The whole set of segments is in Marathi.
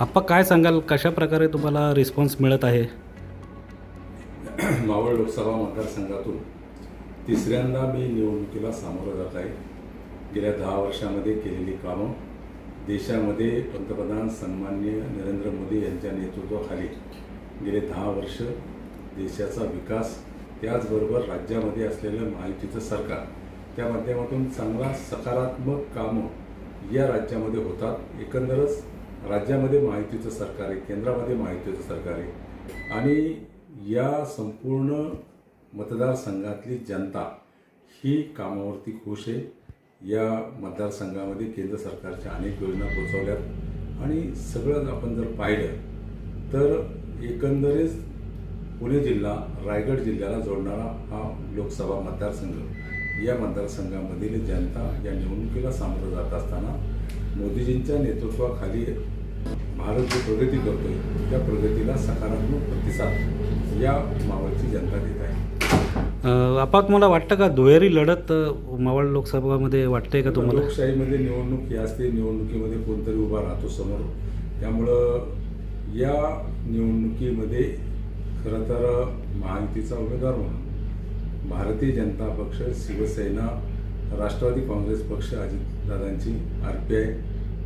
आप्पा काय सांगाल? कशा प्रकारे तुम्हाला रिस्पॉन्स मिळत आहे? मावळ लोकसभा मतदारसंघातून तिसऱ्यांदा मी निवडणुकीला सामोरं जात आहे. गेल्या दहा वर्षामध्ये केलेली कामं देशामध्ये पंतप्रधान सन्माननीय नरेंद्र मोदी यांच्या नेतृत्वाखाली गेले दहा वर्ष देशाचा विकास त्याचबरोबर राज्यामध्ये असलेलं महायुतीचं सरकार त्या माध्यमातून चांगला सकारात्मक कामं या राज्यामध्ये होतात. एकंदरच राज्यामध्ये महायुतीचं सरकार आहे केंद्रामध्ये महायुतीचं सरकार आहे. आणि या संपूर्ण मतदारसंघातली जनता ही कामावरती खुश आहे. या मतदारसंघामध्ये केंद्र सरकारच्या अनेक योजना पोचवल्यात. आणि सगळं आपण जर पाहिलं तर एकंदरीत पुणे जिल्हा रायगड जिल्ह्याला जोडणारा हा लोकसभा मतदारसंघ. या मतदारसंघामधील जनता या निवडणुकीला सामोरं जात असताना मोदीजींच्या नेतृत्वाखाली भारत जी प्रगती करतोय त्या प्रगतीला सकारात्मक प्रतिसाद या मावळची जनता देत आहे. अ, आप्पा तुम्हाला वाटतं का दुहेरी लढत मावळ लोकसभामध्ये वाटते का तुम्हाला? लोकशाहीमध्ये निवडणूक ही असते निवडणुकीमध्ये कोणतरी उभा राहतो समोर. त्यामुळं या निवडणुकीमध्ये खरं तर महायुतीचा उमेदवार म्हणून भारतीय जनता पक्ष शिवसेना राष्ट्रवादी काँग्रेस पक्ष अजितदादांची आर पी आय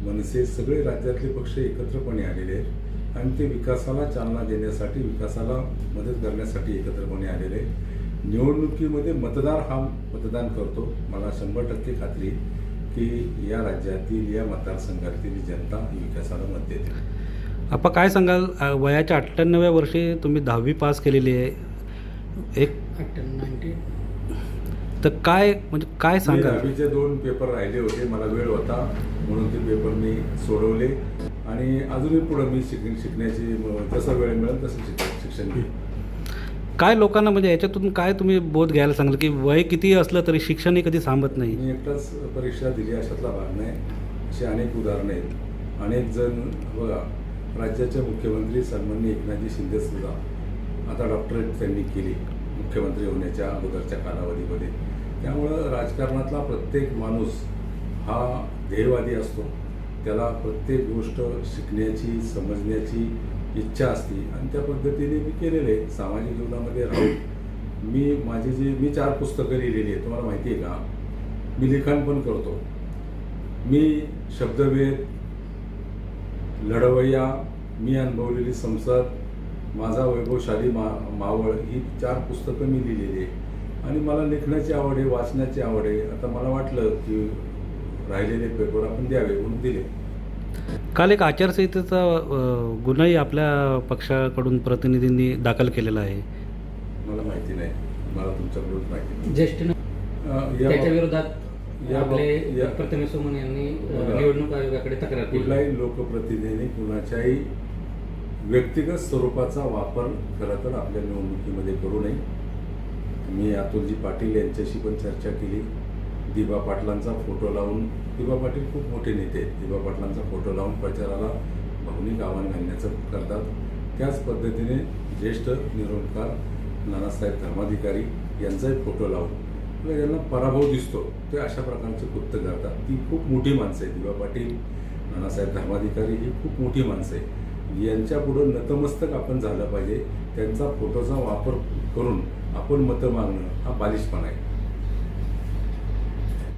मनसे सगळे राज्यातले पक्ष एकत्रपणे आलेले आहेत. आणि ते विकासाला चालना देण्यासाठी विकासाला मदत करण्यासाठी एकत्रपणे आलेले आहेत. निवडणुकीमध्ये मतदार हा मतदान करतो. मला शंभर टक्के खात्री की या राज्यातील या मतदारसंघातील जनता ही विकासाला मत देते. आप्पा काय सांगाल? वयाच्या अठ्ठ्याण्णव्या वर्षी तुम्ही दहावी पास केलेली आहे. एक तर काय म्हणजे काय मी सांगाल? दहावीचे दोन पेपर राहिले होते मला वेळ होता म्हणून ते पेपर मी सोडवले. आणि अजूनही पुढं मी शिक शिकण्याची जसं वेळ मिळेल तसं शिक शिक्षण घेईन. काय लोकांना म्हणजे याच्यातून काय तुम्ही बोध घ्यायला सांगाल? की वय किती असलं तरी शिक्षणही कधी थांबत नाही. मी एकटाच परीक्षा दिली अशातला भाग नाही. अशी अनेक उदाहरणं आहेत. अनेक जण बघा राज्याचे मुख्यमंत्री सन्माननीय एकनाथजी शिंदे सुद्धा आता डॉक्टरेट त्यांनी केली मुख्यमंत्री होण्याच्या अगोदरच्या कालावधीमध्ये. त्यामुळं राजकारणातला प्रत्येक माणूस हा ध्येयवादी असतो. त्याला प्रत्येक गोष्ट शिकण्याची समजण्याची इच्छा असते. आणि त्या पद्धतीने मी केलेले आहे. सामाजिक जीवनामध्ये राहून मी माझी जी मी चार पुस्तकं लिहिलेली आहेत. तुम्हाला माहिती आहे का? मी लिखाण पण करतो. मी शब्दवेद लढवय्या मी अनुभवलेली संसद माझा वैभवशाली मा मावळ ही चार पुस्तकं मी लिहिलेली आहे आणि मला लेखनाची आवड आहे वाचनाची आवड आहे. आता मला वाटलं की राहिलेले पेपर आपण द्यावे म्हणून दिले. काल एक आचारसंहितेचा गुन्हाही आपल्या पक्षाकडून प्रतिनिधींनी दाखल केलेला आहे. मला माहिती नाही. मला तुमच्याकडून माहिती नाही. ज्येष्ठ त्याच्या विरोधात आपले या- प्रथमेश सोमन यांनी. निवडणूक आयोगाकडे तक्रार केली. कुठलाही लोकप्रतिनिधीने कुणाच्याही व्यक्तिगत स्वरूपाचा वापर खरं तर आपल्या निवडणुकीमध्ये करू नये. मी अतुलजी पाटील यांच्याशी पण चर्चा केली. दिबा पाटलांचा फोटो लावून दिबा पाटील खूप मोठे नेते आहेत. दिबा पाटलांचा फोटो लावून प्रचाराला भावनिक आव्हान घालण्याचं करतात. त्याच पद्धतीने ज्येष्ठ निरोधकार नानासाहेब धर्माधिकारी यांचाही फोटो लावून किंवा ज्यांना पराभव दिसतो ते अशा प्रकारचे कृत्य करतात. ती खूप मोठी माणसं आहेत. दिबा पाटील नानासाहेब धर्माधिकारी ही खूप मोठी माणसं आहे यांच्यापुढं नतमस्तक आपण झालं पाहिजे. त्यांचा फोटोचा वापर करून आपण मतं मागणं हा बालिशपणा आहे.